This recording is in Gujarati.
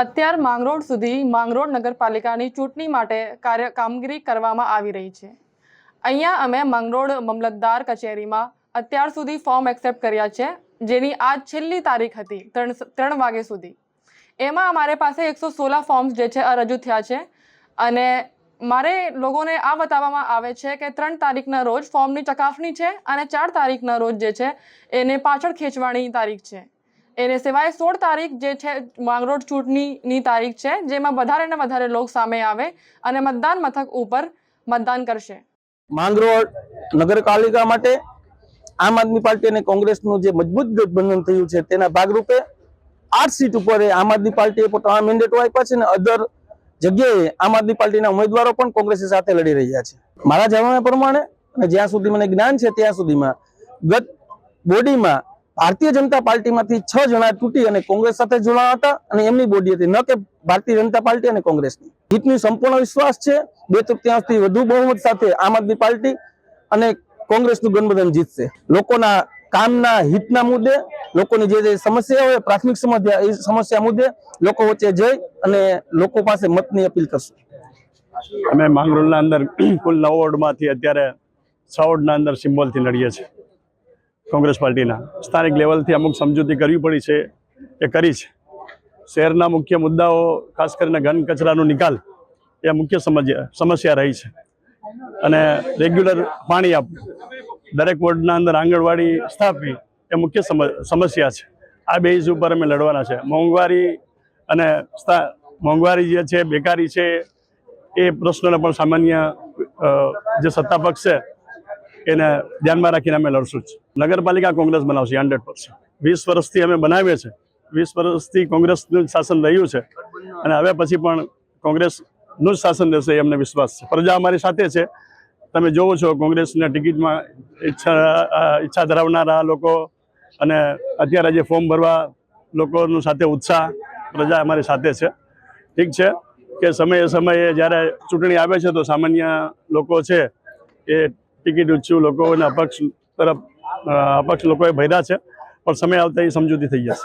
અત્યાર માંગરોળ સુધી માંગરોળ નગરપાલિકાની ચૂંટણી માટે કાર્ય કામગીરી કરવામાં આવી રહી છે. અહીંયા અમે માંગરોળ મામલતદાર કચેરીમાં અત્યાર સુધી ફોર્મ એક્સેપ્ટ કર્યા છે, જેની આજ છેલ્લી તારીખ હતી, ત્રણ ત્રણ વાગે સુધી. એમાં અમારે પાસે એકસો સોળા ફોર્મ્સ જે છે રજૂ થયા છે. અને મારે લોકોને આ બતાવવામાં આવે છે કે ત્રણ તારીખના રોજ ફોર્મની ચકાસણી છે અને ચાર તારીખના રોજ જે છે, એને પાછળ ખેંચવાની તારીખ છે. એને સિવાય સોળ તારીખ જે છે, માંગરોળ ચૂંટણીની તારીખ છે, જેમાં વધારે ને વધારે લોક સામે આવે અને મતદાન મથક ઉપર મતદાન કરશે. માંગરોળ નગરપાલિકા માટે આમ આદમી પાર્ટી અને કોંગ્રેસનું જે મજબૂત ગઠબંધન થયું છે, તેના ભાગરૂપે આઠ સીટ ઉપર આમ આદમી પાર્ટીએ પોતાના મેન્ડેટો આપ્યા છે અને અધર જગ્યાએ આમ આદમી પાર્ટીના ઉમેદવારો પણ કોંગ્રેસની સાથે લડી રહ્યા છે. મારા જણાવ્યા પ્રમાણે અને જ્યાં સુધી મને જ્ઞાન છે, ત્યાં સુધીમાં ગત બોડીમાં ભારતીય જનતા પાર્ટીમાંથી છ જણા તૂટી અને કોંગ્રેસ સાથે જોડાયા હતા અને એમની બોડી હતી. ન કે ભારતીય જનતા પાર્ટી અને કોંગ્રેસની. જીતની સંપૂર્ણ વિશ્વાસ છે. બે તૃતીયાંશથી વધુ બહુમત સાથે આમ આદમી પાર્ટી અને કોંગ્રેસનું ગઠબંધન જીતશે. લોકોના કામના હિતના મુદ્દે, લોકોની જે જે સમસ્યા હોય, પ્રાથમિક સમસ્યા, એ સમસ્યા મુદ્દે લોકો વચ્ચે જઈ અને લોકો પાસે મતની અપીલ કરશું. અમે માંગરોળના અંદર કુલ નવ વોર્ડમાંથી અત્યારે છ વોર્ડના અંદર સિમ્બોલથી લડીએ છીએ. કોંગ્રેસ પાર્ટીના. સ્થાનિક લેવલથી અમુક સમજૂતી કરવી પડી છે. એ કરી છે. શહેરના મુખ્ય મુદ્દાઓ, ખાસ કરીને ઘન કચરાનો નિકાલ, એ મુખ્ય સમસ્યા રહી છે. અને રેગ્યુલર પાણી આપવું, દરેક વોર્ડના અંદર આંગણવાડી સ્થાપવી, એ મુખ્ય સમ- સમસ્યા છે. આ બેઝ ઉપર અમે લડવાના છે. મોંઘવારી અને મોંઘવારી જે છે, બેકારી છે, એ પ્રશ્નોને પણ સામાન્ય જે સત્તા પક્ષ છે, એને ધ્યાનમાં રાખીને અમે લડશું જ. નગરપાલિકા કોંગ્રેસ બનાવશે હંડ્રેડ પર્સન્ટ વીસ વર્ષથી અમે બનાવીએ છીએ. વીસ વર્ષથી કોંગ્રેસનું જ શાસન રહ્યું છે. અને હવે પછી પણ કોંગ્રેસનું જ શાસન રહેશે એ અમને વિશ્વાસ છે. પ્રજા અમારી સાથે છે. તમે જોવો છો કોંગ્રેસના ટિકિટમાં ઈચ્છા ઈચ્છા ધરાવનારા લોકો અને અત્યારે જે ફોર્મ ભરવા લોકોનું સાથે ઉત્સાહ પ્રજા અમારી સાથે છે. ઠીક છે કે સમયે સમયે જ્યારે ચૂંટણી આવે છે તો સામાન્ય લોકો છે એ ટિકિટ ઉચ્ચું લોકોના પક્ષ તરફ અપક્ષ લોકોએ ભર્યા છે પણ સમય આવતા એ સમજૂતી થઈ જશે.